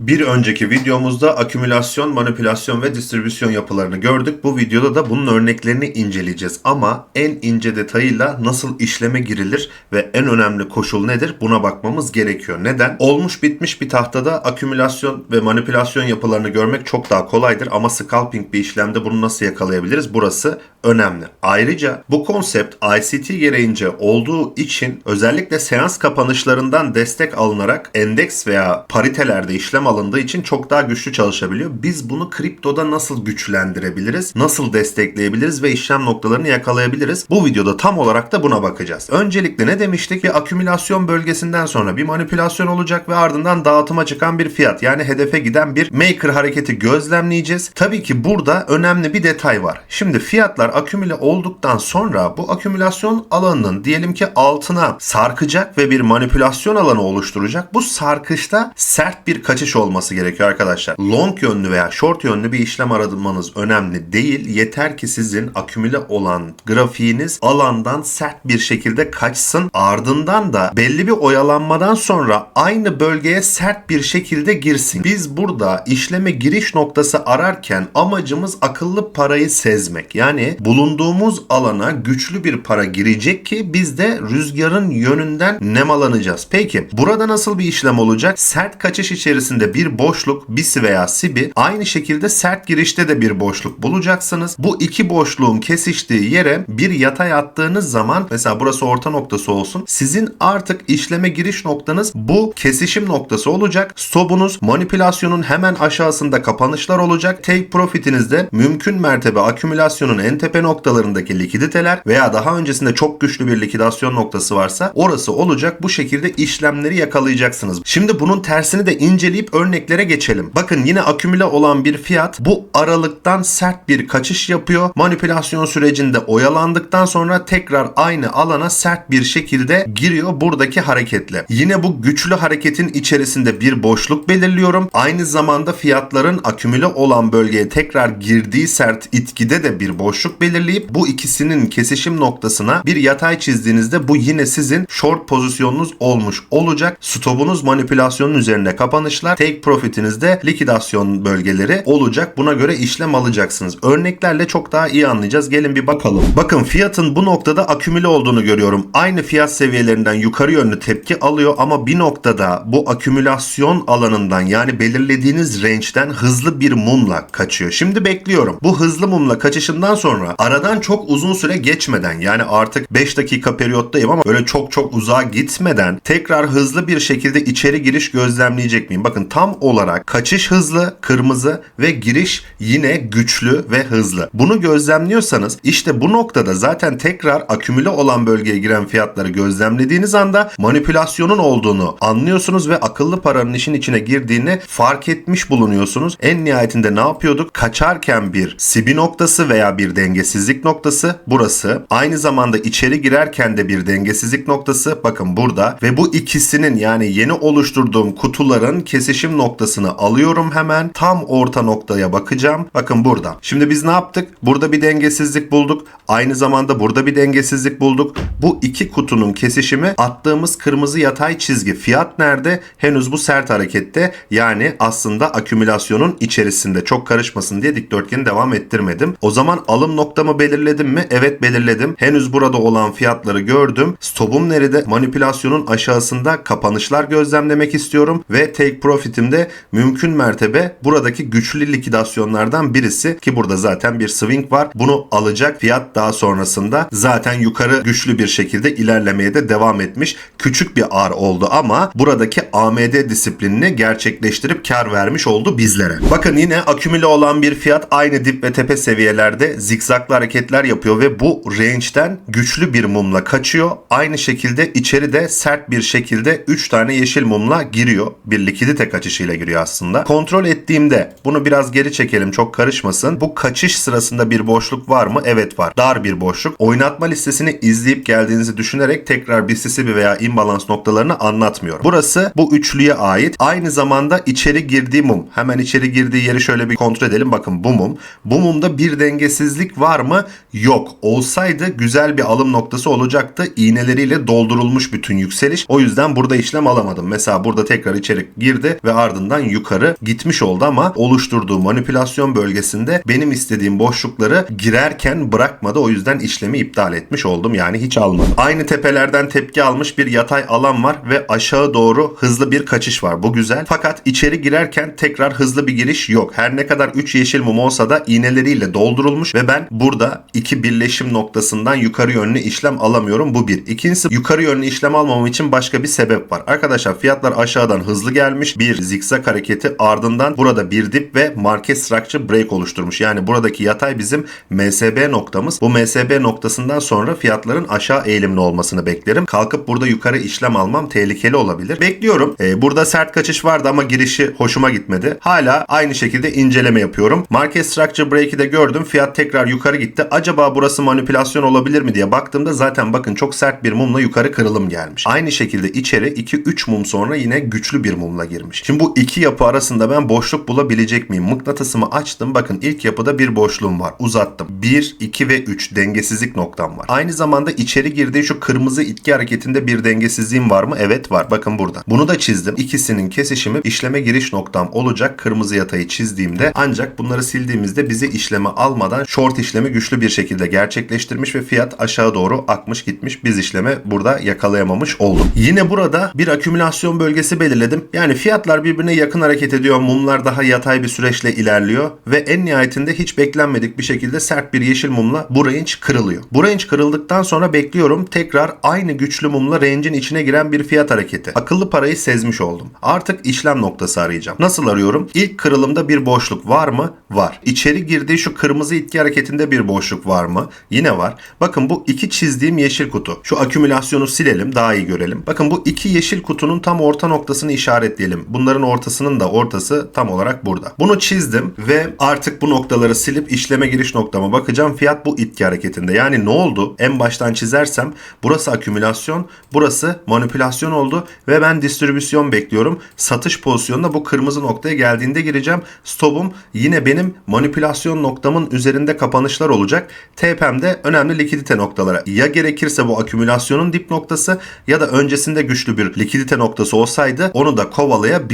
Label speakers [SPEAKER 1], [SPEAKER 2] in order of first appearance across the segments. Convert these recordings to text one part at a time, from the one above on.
[SPEAKER 1] Bir önceki videomuzda akümülasyon, manipülasyon ve distribüsyon yapılarını gördük. Bu videoda da bunun örneklerini inceleyeceğiz. Ama en ince detayıyla nasıl işleme girilir ve en önemli koşul nedir buna bakmamız gerekiyor. Neden? Olmuş bitmiş bir tahtada akümülasyon ve manipülasyon yapılarını görmek çok daha kolaydır ama scalping bir işlemde bunu nasıl yakalayabiliriz? Burası önemli. Ayrıca bu konsept ICT gereğince olduğu için özellikle seans kapanışlarından destek alınarak endeks veya paritelerde işlem alındığı için çok daha güçlü çalışabiliyor. Biz bunu kriptoda nasıl güçlendirebiliriz? Nasıl destekleyebiliriz ve işlem noktalarını yakalayabiliriz? Bu videoda tam olarak da buna bakacağız. Öncelikle ne demiştik? Bir akümülasyon bölgesinden sonra bir manipülasyon olacak ve ardından dağıtıma çıkan bir fiyat yani hedefe giden bir maker hareketi gözlemleyeceğiz. Tabii ki burada önemli bir detay var. Şimdi fiyatlar akümüle olduktan sonra bu akümülasyon alanının diyelim ki altına sarkacak ve bir manipülasyon alanı oluşturacak. Bu sarkışta sert bir kaçış olması gerekiyor arkadaşlar. Long yönlü veya short yönlü bir işlem aramanız önemli değil. Yeter ki sizin akümüle olan grafiğiniz alandan sert bir şekilde kaçsın. Ardından da belli bir oyalanmadan sonra aynı bölgeye sert bir şekilde girsin. Biz burada işleme giriş noktası ararken amacımız akıllı parayı sezmek. Yani bulunduğumuz alana güçlü bir para girecek ki biz de rüzgarın yönünden nemalanacağız. Peki burada nasıl bir işlem olacak? Sert kaçış içerisinde bir boşluk, bisi veya sibi aynı şekilde sert girişte de bir boşluk bulacaksınız. Bu iki boşluğun kesiştiği yere bir yatay attığınız zaman mesela burası orta noktası olsun. Sizin artık işleme giriş noktanız bu kesişim noktası olacak. Stop'unuz manipülasyonun hemen aşağısında kapanışlar olacak. Take profitinizde mümkün mertebe akümülasyonun en tepe noktalarındaki likiditeler veya daha öncesinde çok güçlü bir likidasyon noktası varsa orası olacak. Bu şekilde işlemleri yakalayacaksınız. Şimdi bunun tersini de inceleyip örneklere geçelim. Bakın yine akümüle olan bir fiyat bu aralıktan sert bir kaçış yapıyor. Manipülasyon sürecinde oyalandıktan sonra tekrar aynı alana sert bir şekilde giriyor buradaki hareketle. Yine bu güçlü hareketin içerisinde bir boşluk belirliyorum. Aynı zamanda fiyatların akümüle olan bölgeye tekrar girdiği sert itkide de bir boşluk belirleyip bu ikisinin kesişim noktasına bir yatay çizdiğinizde bu yine sizin short pozisyonunuz olmuş olacak. Stopunuz manipülasyonun üzerine kapanışlar. Take profitinizde likidasyon bölgeleri olacak. Buna göre işlem alacaksınız. Örneklerle çok daha iyi anlayacağız. Gelin bir bakalım. Bakın fiyatın bu noktada akümüle olduğunu görüyorum. Aynı fiyat seviyelerinden yukarı yönlü tepki alıyor ama bir noktada bu akümülasyon alanından yani belirlediğiniz range'den hızlı bir mumla kaçıyor. Şimdi bekliyorum. Bu hızlı mumla kaçışından sonra aradan çok uzun süre geçmeden yani artık 5 dakika periyottayım ama böyle çok çok uzağa gitmeden tekrar hızlı bir şekilde içeri giriş gözlemleyecek miyim? Bakın tam olarak kaçış hızlı, kırmızı ve giriş yine güçlü ve hızlı. Bunu gözlemliyorsanız işte bu noktada zaten tekrar akümüle olan bölgeye giren fiyatları gözlemlediğiniz anda manipülasyonun olduğunu anlıyorsunuz ve akıllı paranın işin içine girdiğini fark etmiş bulunuyorsunuz. En nihayetinde ne yapıyorduk? Kaçarken bir sibi noktası veya bir dengesizlik noktası burası. Aynı zamanda içeri girerken de bir dengesizlik noktası bakın burada ve bu ikisinin yani yeni oluşturduğum kutuların kesişim noktasını alıyorum hemen. Tam orta noktaya bakacağım. Bakın burada. Şimdi biz ne yaptık? Burada bir dengesizlik bulduk. Aynı zamanda burada bir dengesizlik bulduk. Bu iki kutunun kesişimi attığımız kırmızı yatay çizgi. Fiyat nerede? Henüz bu sert harekette. Yani aslında akümülasyonun içerisinde çok karışmasın diye dikdörtgeni devam ettirmedim. O zaman alım noktamı belirledim mi? Evet belirledim. Henüz burada olan fiyatları gördüm. Stopum nerede? Manipülasyonun aşağısında kapanışlar gözlemlemek istiyorum ve take profitimde mümkün mertebe buradaki güçlü likidasyonlardan birisi ki burada zaten bir swing var. Bunu alacak fiyat daha sonrasında zaten yukarı güçlü bir şekilde ilerlemeye de devam etmiş. Küçük bir ar oldu ama buradaki AMD disiplinini gerçekleştirip kar vermiş oldu bizlere. Bakın yine akümüle olan bir fiyat aynı dip ve tepe seviyelerde zikzaklı hareketler yapıyor ve bu range'den güçlü bir mumla kaçıyor. Aynı şekilde içeri de sert bir şekilde 3 tane yeşil mumla giriyor. Bir likidite kaçışıyla giriyor aslında. Kontrol ettiğimde bunu biraz geri çekelim çok karışmasın. Bu kaçış sırasında bir boşluk var mı? Evet var. Dar bir boşluk. Oynatma listesini izleyip geldiğinizi düşünerek tekrar BCCB veya imbalans noktalarını anlatmıyorum. Burası bu üçlüye ait. Aynı zamanda içeri girdiği mum. Hemen içeri girdiği yeri şöyle bir kontrol edelim. Bakın bu mum. Bu mumda bir dengesizlik var mı? Yok. Olsaydı güzel bir alım noktası olacaktı. İğneleriyle doldurulmuş bütün yükseliş. O yüzden burada işlem alamadım. Mesela burada tekrar içeri girdi ve ve ardından yukarı gitmiş oldu ama oluşturduğu manipülasyon bölgesinde benim istediğim boşlukları girerken bırakmadı. O yüzden işlemi iptal etmiş oldum. Yani hiç almadım. Aynı tepelerden tepki almış bir yatay alan var ve aşağı doğru hızlı bir kaçış var. Bu güzel. Fakat içeri girerken tekrar hızlı bir giriş yok. Her ne kadar 3 yeşil mum olsa da iğneleriyle doldurulmuş ve ben burada iki birleşim noktasından yukarı yönlü işlem alamıyorum. Bu bir. İkincisi yukarı yönlü işlem almamam için başka bir sebep var. Arkadaşlar fiyatlar aşağıdan hızlı gelmiş. Zikzak hareketi ardından burada bir dip ve market structure break oluşturmuş. Yani buradaki yatay bizim MSB noktamız. Bu MSB noktasından sonra fiyatların aşağı eğilimli olmasını beklerim. Kalkıp burada yukarı işlem almam tehlikeli olabilir. Bekliyorum. Ee, burada sert kaçış vardı ama girişi hoşuma gitmedi. Hala aynı şekilde inceleme yapıyorum. Market structure break'i de gördüm. Fiyat tekrar yukarı gitti. Acaba burası manipülasyon olabilir mi diye baktığımda zaten bakın çok sert bir mumla yukarı kırılım gelmiş. Aynı şekilde içeri 2-3 mum sonra yine güçlü bir mumla girmiş. Şimdi bu iki yapı arasında ben boşluk bulabilecek miyim? Mıknatısımı açtım. Bakın ilk yapıda bir boşluğum var. Uzattım. 1, 2 ve 3 dengesizlik noktam var. Aynı zamanda içeri girdiği şu kırmızı itki hareketinde bir dengesizliğim var mı? Evet var. Bakın burada. Bunu da çizdim. İkisinin kesişimi işleme giriş noktam olacak. Kırmızı yatayı çizdiğimde ancak bunları sildiğimizde bizi işleme almadan short işlemi güçlü bir şekilde gerçekleştirmiş ve fiyat aşağı doğru akmış gitmiş. Biz işleme burada yakalayamamış olduk. Yine burada bir akümülasyon bölgesi belirledim. Yani fiyatlar birbirine yakın hareket ediyor. Mumlar daha yatay bir süreçle ilerliyor ve en nihayetinde hiç beklenmedik bir şekilde sert bir yeşil mumla bu range kırılıyor. Bu range kırıldıktan sonra bekliyorum tekrar aynı güçlü mumla range'in içine giren bir fiyat hareketi. Akıllı parayı sezmiş oldum. Artık işlem noktası arayacağım. Nasıl arıyorum? İlk kırılımda bir boşluk var mı? Var. İçeri girdiği şu kırmızı itki hareketinde bir boşluk var mı? Yine var. Bakın bu iki çizdiğim yeşil kutu. Şu akümülasyonu silelim daha iyi görelim. Bakın bu iki yeşil kutunun tam orta noktasını işaretleyelim. Bunların ortasının da ortası tam olarak burada. Bunu çizdim ve artık bu noktaları silip işleme giriş noktama bakacağım. Fiyat bu itki hareketinde. Yani ne oldu? En baştan çizersem burası akümülasyon, burası manipülasyon oldu ve ben distribüsyon bekliyorum. Satış pozisyonunda bu kırmızı noktaya geldiğinde gireceğim. Stop'um yine benim manipülasyon noktamın üzerinde kapanışlar olacak. TP'mde önemli likidite noktalara. Ya gerekirse bu akümülasyonun dip noktası ya da öncesinde güçlü bir likidite noktası olsaydı onu da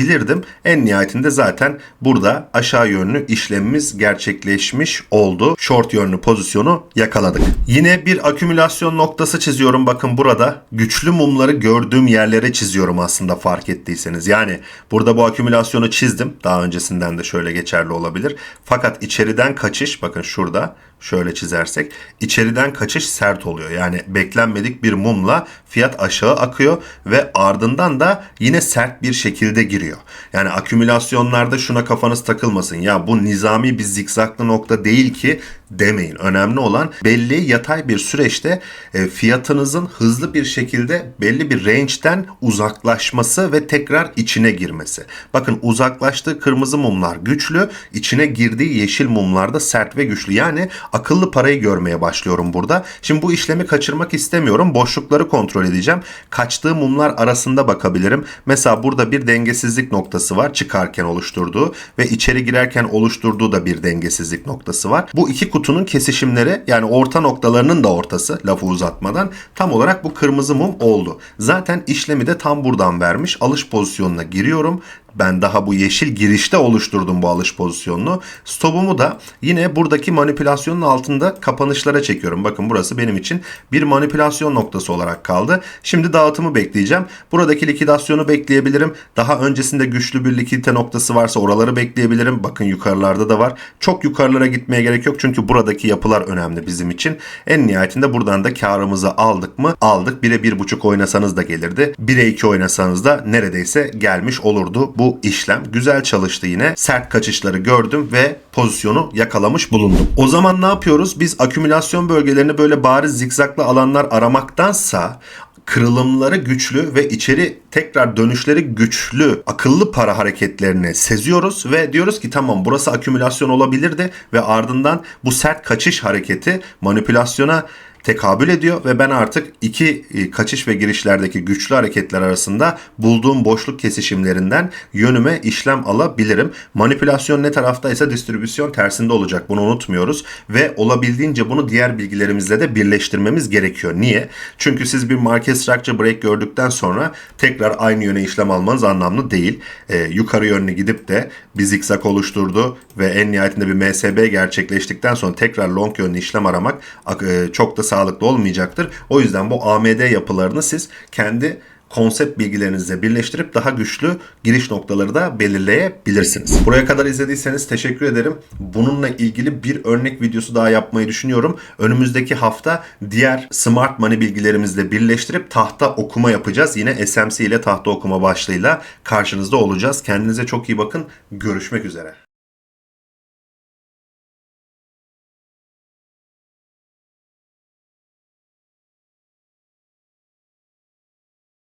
[SPEAKER 1] kovalayabilirdim. En nihayetinde zaten burada aşağı yönlü işlemimiz gerçekleşmiş oldu. Short yönlü pozisyonu yakaladık. Yine bir akümülasyon noktası çiziyorum. Bakın burada güçlü mumları gördüğüm yerlere çiziyorum aslında fark ettiyseniz. Yani burada bu akümülasyonu çizdim. Daha öncesinden de şöyle geçerli olabilir. Fakat içeriden kaçış bakın şurada şöyle çizersek içeriden kaçış sert oluyor. Yani beklenmedik bir mumla fiyat aşağı akıyor ve ardından da yine sert bir şekilde giriyor. Yani akümülasyonlarda şuna kafanız takılmasın. Ya bu nizami bir zikzaklı nokta değil ki demeyin. Önemli olan belli yatay bir süreçte e, fiyatınızın hızlı bir şekilde belli bir range'den uzaklaşması ve tekrar içine girmesi. Bakın uzaklaştığı kırmızı mumlar güçlü, içine girdiği yeşil mumlar da sert ve güçlü. Yani akıllı parayı görmeye başlıyorum burada. Şimdi bu işlemi kaçırmak istemiyorum. Boşlukları kontrol edeceğim. Kaçtığı mumlar arasında bakabilirim. Mesela burada bir dengesizlik noktası var çıkarken oluşturduğu ve içeri girerken oluşturduğu da bir dengesizlik noktası var. Bu iki kutunun kesişimleri yani orta noktalarının da ortası lafı uzatmadan tam olarak bu kırmızı mum oldu. Zaten işlemi de tam buradan vermiş. Alış pozisyonuna giriyorum. Ben daha bu yeşil girişte oluşturdum bu alış pozisyonunu. Stopumu da yine buradaki manipülasyonun altında kapanışlara çekiyorum. Bakın burası benim için bir manipülasyon noktası olarak kaldı. Şimdi dağıtımı bekleyeceğim. Buradaki likidasyonu bekleyebilirim. Daha öncesinde güçlü bir likidite noktası varsa oraları bekleyebilirim. Bakın yukarılarda da var. Çok yukarılara gitmeye gerek yok çünkü buradaki yapılar önemli bizim için. En nihayetinde buradan da karımızı aldık mı? Aldık. 1'e 1.5 oynasanız da gelirdi. 1'e 2 oynasanız da neredeyse gelmiş olurdu bu işlem. Güzel çalıştı yine. Sert kaçışları gördüm ve pozisyonu yakalamış bulundum. O zaman ne yapıyoruz? Biz akümülasyon bölgelerini böyle bariz zikzaklı alanlar aramaktansa kırılımları güçlü ve içeri tekrar dönüşleri güçlü akıllı para hareketlerini seziyoruz ve diyoruz ki tamam burası akümülasyon olabilirdi ve ardından bu sert kaçış hareketi manipülasyona tekabül ediyor ve ben artık iki e, kaçış ve girişlerdeki güçlü hareketler arasında bulduğum boşluk kesişimlerinden yönüme işlem alabilirim. Manipülasyon ne taraftaysa distribüsyon tersinde olacak. Bunu unutmuyoruz ve olabildiğince bunu diğer bilgilerimizle de birleştirmemiz gerekiyor. Niye? Çünkü siz bir market structure break gördükten sonra tekrar aynı yöne işlem almanız anlamlı değil. Ee, yukarı yönlü gidip de bir zikzak oluşturdu ve en nihayetinde bir MSB gerçekleştikten sonra tekrar long yönlü işlem aramak e, çok da sağlıklı olmayacaktır. O yüzden bu AMD yapılarını siz kendi konsept bilgilerinizle birleştirip daha güçlü giriş noktaları da belirleyebilirsiniz. Buraya kadar izlediyseniz teşekkür ederim. Bununla ilgili bir örnek videosu daha yapmayı düşünüyorum. Önümüzdeki hafta diğer smart money bilgilerimizle birleştirip tahta okuma yapacağız. Yine SMC ile tahta okuma başlığıyla karşınızda olacağız. Kendinize çok iyi bakın. Görüşmek üzere.